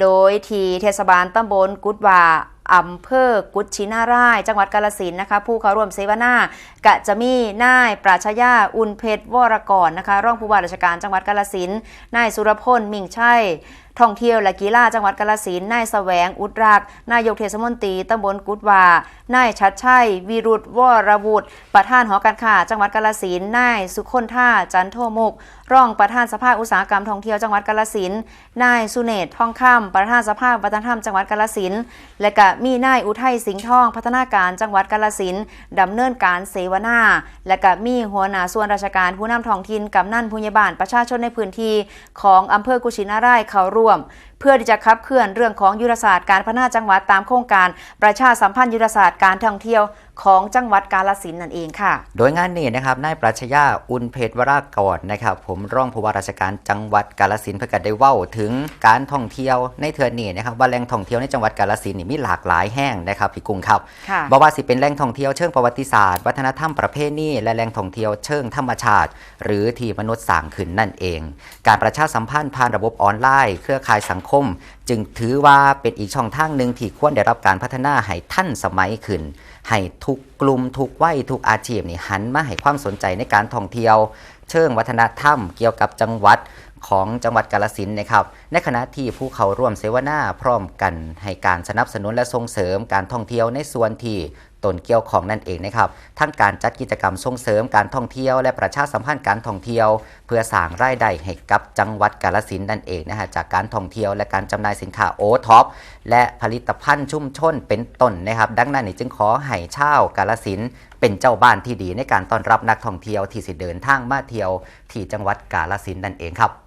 โดยทีเทศบาลตำบลกุดว่าอำเภอกุชินาร่าย จังหวัดกาลสินนะคะ ผู้เข้าร่วมเสวนากะจะมีนายปราชญาอุ่นเพชรวรกรนะคะ รองผู้ว่าราชการจังหวัดกาลสินนายสุรพลมิ่งชัย ท่องเที่ยวและกีฬาจังหวัดกาลสินนายแสวง อุดรัก นายกเทศมนตรีตำบลกุดวานายชัดชัยวีรุตวรวุฒิประธานหอการค้าจังหวัดกาลสินนายสุคนท่าจันโทมุกรองประธานสภาอุตสาหกรรมท่องเที่ยวจังหวัดกาลสินนายสุเนศทองคำประธานสภาวัฒนธรรมจังหวัดกาลสินและก็มีนายอุทัยสิงห์ทอง พัฒนาการจังหวัดกาลสินดำเนินการเสวนา และก็มีหัวหน้าส่วนราชการผู้นำท้องถิ่นกำนันผู้ใหญ่บ้านประชาชนในพื้นที่ของอำเภอกุชินารายเขาร่วมเพื่อที่จะขับเคลื่อนเรื่องของยุทธศาสตร์การพัฒนาจังหวัดตามโครงการประชาสัมพันธ์ยุทธศาสตร์การท่องเที่ยวของจังหวัดกาลสินนั่นเองค่ะ โดยงานนี้นะครับนายปรัชญาอุนเพชรวรากรนะครับ ผมรองผู้ว่าราชการจังหวัดกาลสินเพื่อกันได้เว้าถึงการท่องเที่ยวในเทือนนี้นะครับว่าแหล่งท่องเที่ยวในจังหวัดกาลสินนี่มีหลากหลายแห่งนะครับพี่กุ้งครับค่ะบ่ว่าสิเป็นแหล่งท่องเที่ยวเชิงประวัติศาสตร์วัฒนธรรมประเพณีและแหล่งท่องเที่ยวเชิงธรรมชาติ หรือที่มนุษย์สร้างขึ้นนั่นเอง การประชาสัมพันธ์ผ่านระบบออนไลน์ เครือข่ายสังคม จึงถือว่าเป็นอีกช่องทางหนึ่งที่ควรได้รับการพัฒนาให้ทันสมัยขึ้น ให้ทุกกลุ่มทุกวัยทุกอาชีพนี่หันมาให้ความสนใจในการท่องเที่ยว เชิงวัฒนธรรม เกี่ยวกับจังหวัดของจังหวัดกาลสินนะครับ ในขณะที่ผู้เข้าร่วมเสวนาพร้อมกันให้การสนับสนุนและส่งเสริมการท่องเที่ยวในส่วนที่ ตนเกี่ยวของนั่นเองนะครับทั้งการจัดกิจกรรมส่งเสริมการท่องเที่ยวและประชาสัมพันธ์การท่องเที่ยว เพื่อสร้างรายได้ให้กับจังหวัดกาลสินนั่นเองนะฮะจากการท่องเที่ยวและการจำหน่ายสินค้าโอท็อปและผลิตภัณฑ์ชุมชนเป็นต้นนะครับ ดังนั้นจึงขอให้ชาวกาลสินเป็นเจ้าบ้านที่ดีในการต้อนรับนักท่องเที่ยวที่สิเดินทางมาเที่ยวที่จังหวัดกาลสินนั่นเองครับ